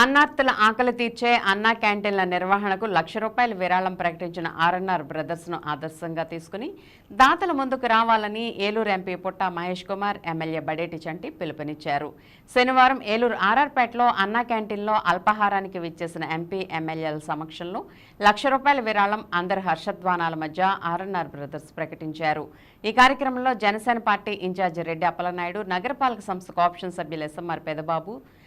అన్నార్తుల ఆకలి తీర్చే అన్నా క్యాంటీన్ల నిర్వహణకు లక్ష రూపాయల విరాళం ప్రకటించిన ఆర్ఎన్ఆర్ బ్రదర్స్ను ఆదర్శంగా తీసుకుని దాతల ముందుకు రావాలని ఏలూరు ఎంపీ పుట్టా మహేష్ కుమార్ ఎమ్మెల్యే బడేటి చంటి పిలుపునిచ్చారు. శనివారం ఏలూరు ఆర్ఆర్పేటలో అన్నా క్యాంటీన్లో అల్పాహారానికి విచ్చేసిన ఎంపీ ఎమ్మెల్యేల సమక్షంలో లక్ష రూపాయల విరాళం అందరి హర్షధ్వానాల మధ్య ఆర్ఎన్ఆర్ బ్రదర్స్ ప్రకటించారు. ఈ కార్యక్రమంలో Janasena party in charge Reddy Appalanaidu నగరపాలక సంస్థ ఆప్షన్ సభ్యులు ఎస్ఎంఆర్ పెదబాబు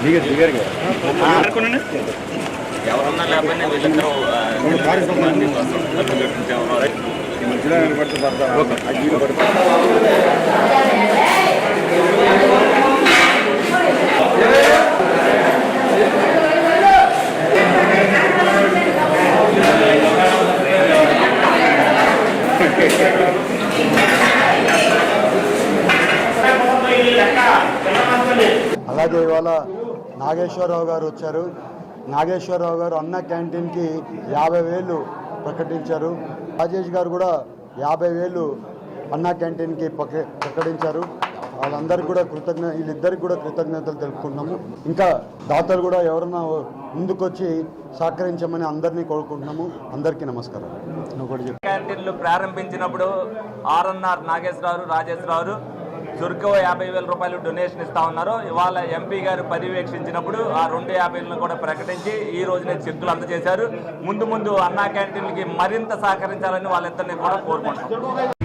యాభై గారు యాభై మన ఎవరన్నా లేకపోయినా వీళ్ళిద్దరూ అలాగే ఇవాళ నాగేశ్వరరావు గారు వచ్చారు. నాగేశ్వరరావు గారు అన్న క్యాంటీన్కి యాభై వేలు ప్రకటించారు. రాజేష్ గారు కూడా యాభై వేలు అన్న క్యాంటీన్కి ప్రక- ప్రకటించారు. వాళ్ళందరికీ కూడా కృతజ్ఞ వీళ్ళిద్దరికి కూడా కృతజ్ఞతలు తెలుపుకుంటున్నాము. ఇంకా దాతలు కూడా ఎవరన్నా ముందుకొచ్చి సహకరించమని అందరినీ కోరుకుంటున్నాము. అందరికీ నమస్కారం నువ్వు క్యాంటీన్లు ప్రారంభించినప్పుడు ఆర్ఎన్ఆర్ నాగేశ్వరరావు రాజేశ్వరరావు చురుకు యాభై వేల రూపాయలు డొనేషన్ ఇస్తా ఉన్నారు. ఇవాళ ఎంపీ గారు పర్యవేక్షించినప్పుడు ఆ రెండు యాభైలను కూడా ప్రకటించి ఈ రోజునే చెక్కులు అందజేశారు. ముందు ముందు అన్నా క్యాంటీన్లకి మరింత సహకరించాలని వాళ్ళిద్దరిని కూడా కోరుకుంటున్నాం.